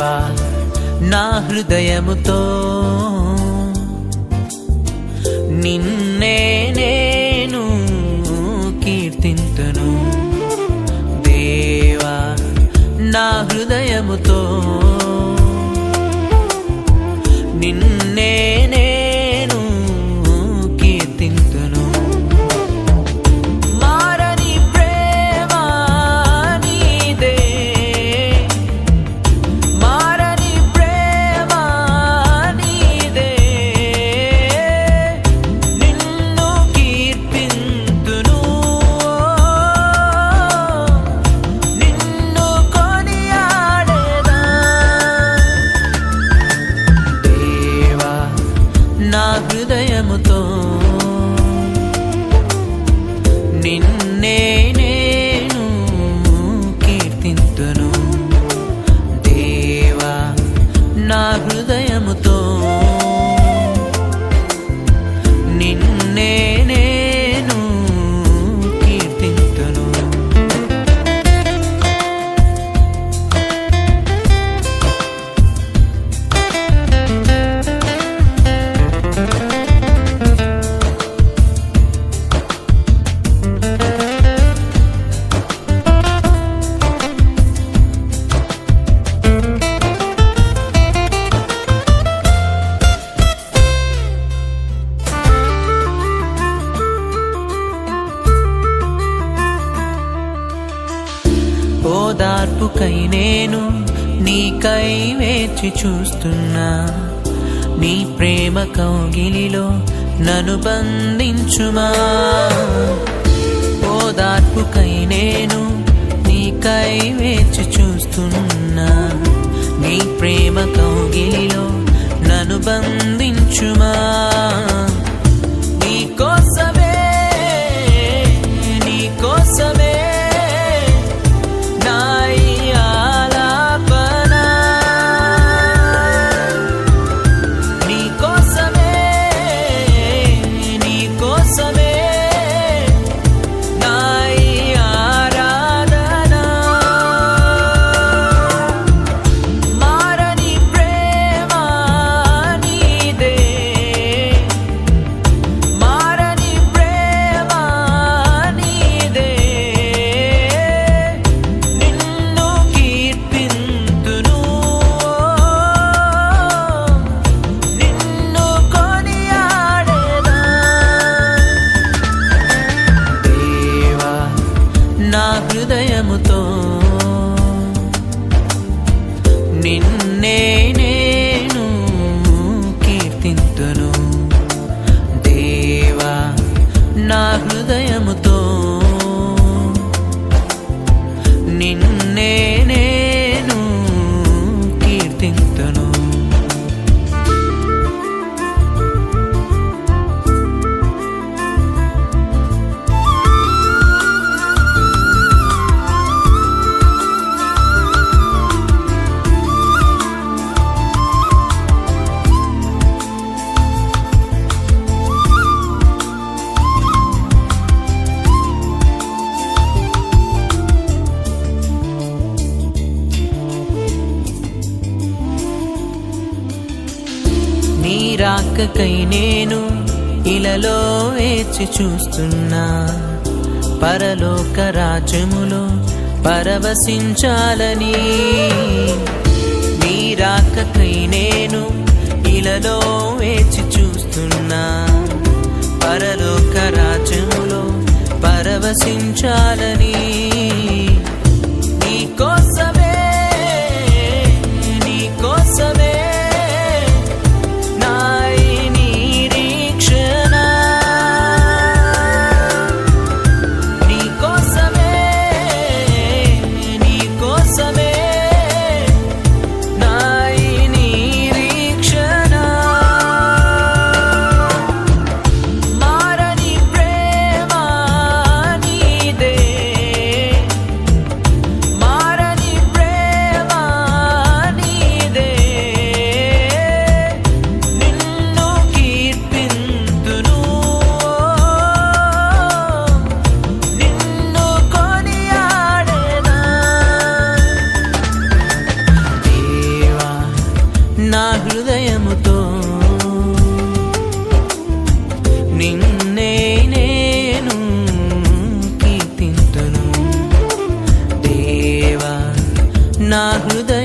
దేవా నా హృదయముతో నిన్నే నేను కీర్తింతును. దేవా నా హృదయముతో హృదయముతో నిన్నే ఓదార్పుకై నేను నీకై వేచి చూస్తున్నా. నీ ప్రేమ కౌగిలిలో నన్ను బంధించుమా? ఓదార్పుకై నేను నీకై వేచి చూస్తున్నా. నీ ప్రేమ కౌగిలిలో నన్ను బంధించుమా? నా హృదయముతో. నిన్నే నేను కీర్తింతును. దేవా నా హృదయముతో. నిన్నే నీ రాకకై నేను ఇలలో వేచి చూస్తున్నా. పరలోక రాజ్యములో పరవశించాలని. నీ రాకకై నేను ఇలలో వేచి చూస్తున్నా. పరలోక రాజ్యములో పరవశించాలని. నా హృదయముతో. నిన్నే నేను కీర్తింతును దేవా నా హృదయ